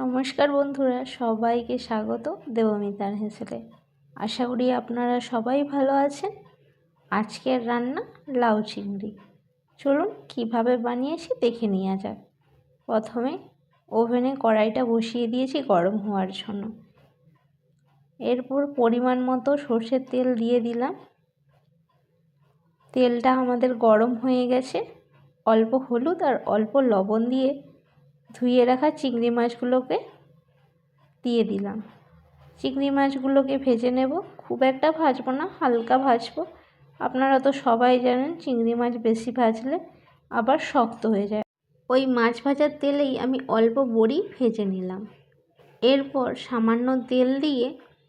নমস্কার বন্ধুরা, সবাইকে স্বাগত দেবমিতার হেসেলে। আশা করি আপনারা সবাই ভালো আছেন। আজকের রান্না লাউ চিংড়ি। চলুন কীভাবে বানিয়েছি দেখে নেওয়া যাক। প্রথমে ওভেনে কড়াইটা বসিয়ে দিয়েছি গরম হওয়ার জন্য। এরপর পরিমাণ মতো সর্ষের তেল দিয়ে দিলাম। তেলটা আমাদের গরম হয়ে গেছে। অল্প হলুদ আর অল্প লবণ দিয়ে ধুয়ে রাখা চিংড়ি মাছগুলোকে দিয়ে দিলাম। চিংড়ি মাছগুলোকে ভেজে নেব। খুব একটা ভাজবো না, হালকা ভাজবো। আপনারা তো সবাই জানেন চিংড়ি মাছ বেশি ভাজলে আবার শক্ত হয়ে যায়। ওই মাছ ভাজার তেলেই আমি অল্প বড়ি ভেজে নিলাম। এরপর সামান্য তেল দিয়ে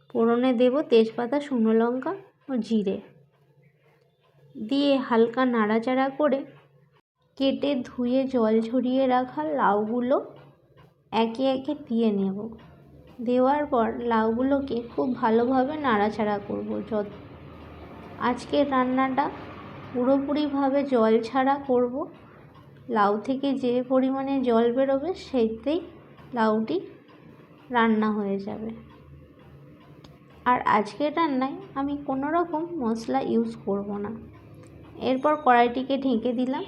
ফোড়নে দেব তেজপাতা, শুকনো লঙ্কা ও জিরে। দিয়ে হালকা নাড়াচাড়া করে কেটে ধুয়ে জল ঝরিয়ে রাখা লাউগুলো একে একে দিয়ে নেব। দেওয়ার পর লাউগুলোকে খুব ভালোভাবে নাড়াচাড়া করব যত আজকের রান্নাটা পুরোপুরিভাবে জল ছাড়া করব। লাউ থেকে যে পরিমাণে জল বেরোবে সেইতেই লাউটি রান্না হয়ে যাবে। আর আজকের রান্নায় আমি কোনো রকম মশলা ইউজ করব না। এরপর কড়াইটিকে ঢেকে দিলাম।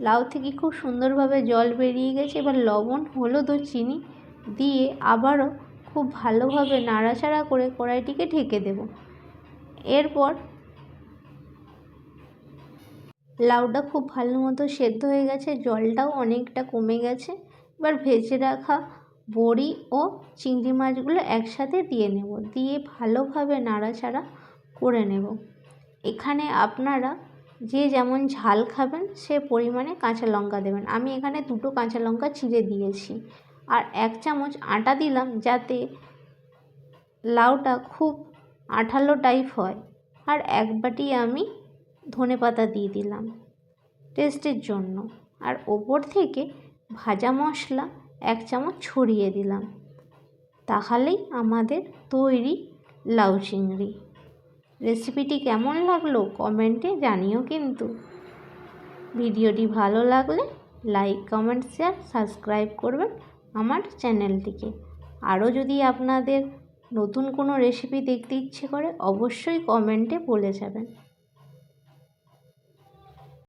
লাউ থেকে খুব সুন্দরভাবে জল বেরিয়ে গেছে। এবার লবণ, হলুদ ও চিনি দিয়ে আবারও খুব ভালোভাবে নাড়াচাড়া করে কড়াইটিকে ঢেকে দেব। এরপর লাউটা খুব ভালো মতো সেদ্ধ হয়ে গেছে। জলটাও অনেকটা কমে গেছে। এবার ভেজে রাখা বড়ি ও চিংড়ি মাছগুলো একসাথে দিয়ে নেব। দিয়ে ভালোভাবে নাড়াচাড়া করে নেব। এখানে আপনারা যে যেমন ঝাল খাবেন, সে পরিমাণে কাঁচা লঙ্কা দেবেন। আমি এখানে দুটো কাঁচা লঙ্কা ছিঁড়ে দিয়েছি। আর এক চামচ আটা দিলাম যাতে লাউটা খুব আঠালো টাইপ হয়। আর এক বাটি আমি ধনে পাতা দিয়ে দিলাম টেস্টের জন্য। আর ওপর থেকে ভাজা মশলা এক চামচ ছড়িয়ে দিলাম। তাহলেই আমাদের তৈরি লাউ চিংড়ি। রেসিপিটি কেমন লাগল কমেন্টে জানিও কিন্তু। ভিডিওটি ভালো লাগলে লাইক, কমেন্ট, শেয়ার, সাবস্ক্রাইব করবেন আমার চ্যানেলটিকে। আরও যদি আপনাদের নতুন কোনো রেসিপি দেখতে ইচ্ছে করে অবশ্যই কমেন্টে বলে যাবেন।